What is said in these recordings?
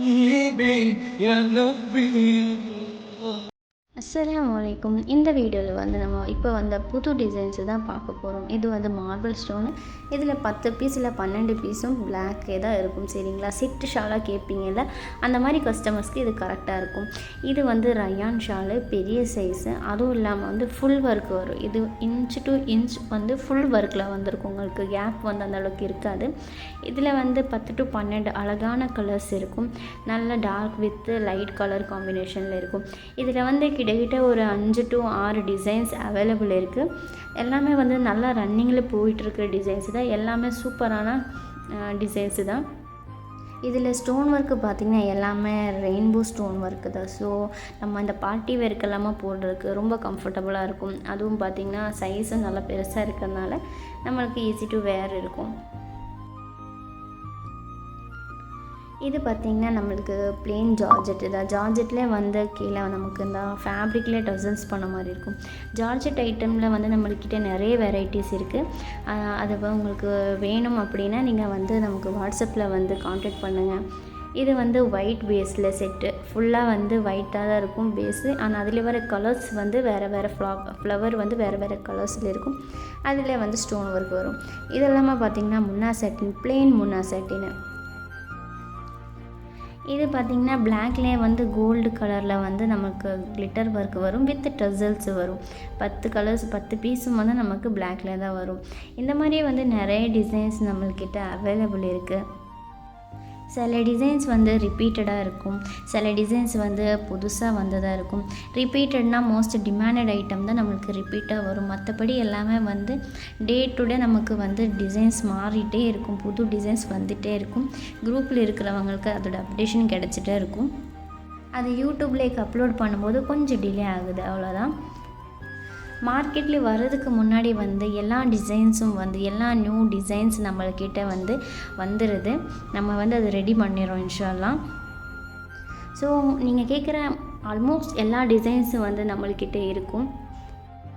يا نبي يا نبي அஸ்ஸலாமு அலைக்கும். இந்த வீடியோவில் வந்து நம்ம இப்போ வந்த புது டிசைன்ஸு தான் பார்க்க போகிறோம் இது வந்து மார்பிள் ஸ்டோனு இதில் பத்து பீஸ் இல்லை பன்னெண்டு பீஸும் பிளாக்கே தான் இருக்கும். சரிங்களா? செட்டு ஷாலாக கேட்பீங்கல்ல அந்த மாதிரி கஸ்டமர்ஸ்க்கு இது கரெக்டாக இருக்கும். இது வந்து ரயான் ஷாலு பெரிய சைஸு அதுவும் இல்லாமல் வந்து ஃபுல் ஒர்க் வரும். இது இன்ச் டு இன்ச் வந்து ஃபுல் ஒர்க்கில் வந்திருக்கும். உங்களுக்கு கேப் வந்து அந்த அளவுக்கு இருக்காது. இதில் வந்து பத்து டு பன்னெண்டு அழகான கலர்ஸ் இருக்கும். நல்ல டார்க் வித் லைட் கலர் காம்பினேஷனில் இருக்கும். இதில் வந்து கிட்டத்தட்ட ஒரு அஞ்சு டு ஆறு டிசைன்ஸ் அவைலபிள் இருக்குது எல்லாமே வந்து நல்லா ரன்னிங்கில் போயிட்டுருக்கிற டிசைன்ஸ் தான். எல்லாமே சூப்பரான டிசைன்ஸு தான். இதில் ஸ்டோன் ஒர்க்கு பார்த்திங்கன்னா எல்லாமே ரெயின்போ ஸ்டோன் ஒர்க்கு தான். ஸோ நம்ம இந்த பார்ட்டி வேர்க்கு எல்லாமே போடுறதுக்கு ரொம்ப கம்ஃபர்டபுளாக இருக்கும். அதுவும் பார்த்திங்கன்னா சைஸும் நல்லா பெருசாக இருக்கிறதுனால நம்மளுக்கு ஈஸி டு வேர் இருக்கும். இது பார்த்திங்கன்னா நம்மளுக்கு பிளெயின் ஜார்ஜெட் தான். ஜார்ஜெட்லேயே வந்து கீழே நமக்கு இந்த ஃபேப்ரிக்லேயே டசன்ஸ் பண்ண மாதிரி இருக்கும். ஜார்ஜெட் ஐட்டமில் வந்து நம்மள்கிட்ட நிறைய வெரைட்டிஸ் இருக்குது அது உங்களுக்கு வேணும் அப்படின்னா நீங்கள் வந்து நமக்கு வாட்ஸ்அப்பில் வந்து காண்டாக்ட் பண்ணுங்கள் இது வந்து ஒயிட் பேஸில் செட்டு ஃபுல்லாக வந்து ஒயிட்டாக தான் இருக்கும் பேஸு ஆனால் அதில் வர கலர்ஸ் வந்து வேறு வேறு ஃப்ளா ஃப்ளவர் வந்து வேறு வேறு கலர்ஸில் இருக்கும். அதில் வந்து ஸ்டோன் ஒர்க் வரும். இதெல்லாமே பார்த்திங்கன்னா முன்னா சட்டின் பிளெயின் முன்னா சட்டின்னு இது பார்த்திங்கன்னா பிளாக்லேயே வந்து கோல்டு கலரில் வந்து நமக்கு கிளிட்டர் ஒர்க் வரும். வித் டசல்ஸ் வரும். பத்து கலர்ஸ் பத்து பீஸும் வந்து நமக்கு பிளாக்ல தான் வரும். இந்த மாதிரி வந்து நிறைய டிசைன்ஸ் நம்மள்கிட்ட அவைலபிள் இருக்குது சில டிசைன்ஸ் வந்து ரிப்பீட்டடாக இருக்கும். சில டிசைன்ஸ் வந்து புதுசாக வந்ததாக இருக்கும். ரிப்பீட்டட்னால் மோஸ்ட் டிமாண்டட் ஐட்டம் தான் நம்மளுக்கு ரிப்பீட்டாக வரும். மற்றபடி எல்லாமே வந்து டே டு டே நமக்கு வந்து டிசைன்ஸ் மாறிட்டே இருக்கும். புது டிசைன்ஸ் வந்துகிட்டே இருக்கும். குரூப்பில் இருக்கிறவங்களுக்கு அதோட அப்டேஷன் கிடச்சிட்டே இருக்கும். அது யூடியூப்லேக்கு அப்லோட் பண்ணும்போது கொஞ்சம் டிலே ஆகுது. அவ்வளோதான் மார்க்கெட்டில் வர்றதுக்கு முன்னாடி வந்து எல்லா டிசைன்ஸும் வந்து எல்லா நியூ டிசைன்ஸ் நம்மள்கிட்ட வந்து வந்துடுது நம்ம வந்து அதை ரெடி பண்ணிடுறோம் இன்ஷால்லாம் ஸோ நீங்கள் கேட்குற ஆல்மோஸ்ட் எல்லா டிசைன்ஸும் வந்து நம்மள்கிட்ட இருக்கும்.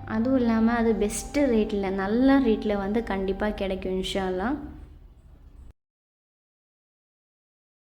அதுவும் இல்லாமல் அது பெஸ்ட்டு ரேட்டில் நல்ல ரேட்டில் வந்து கண்டிப்பாக கிடைக்கும் இன்ஷால்லாம்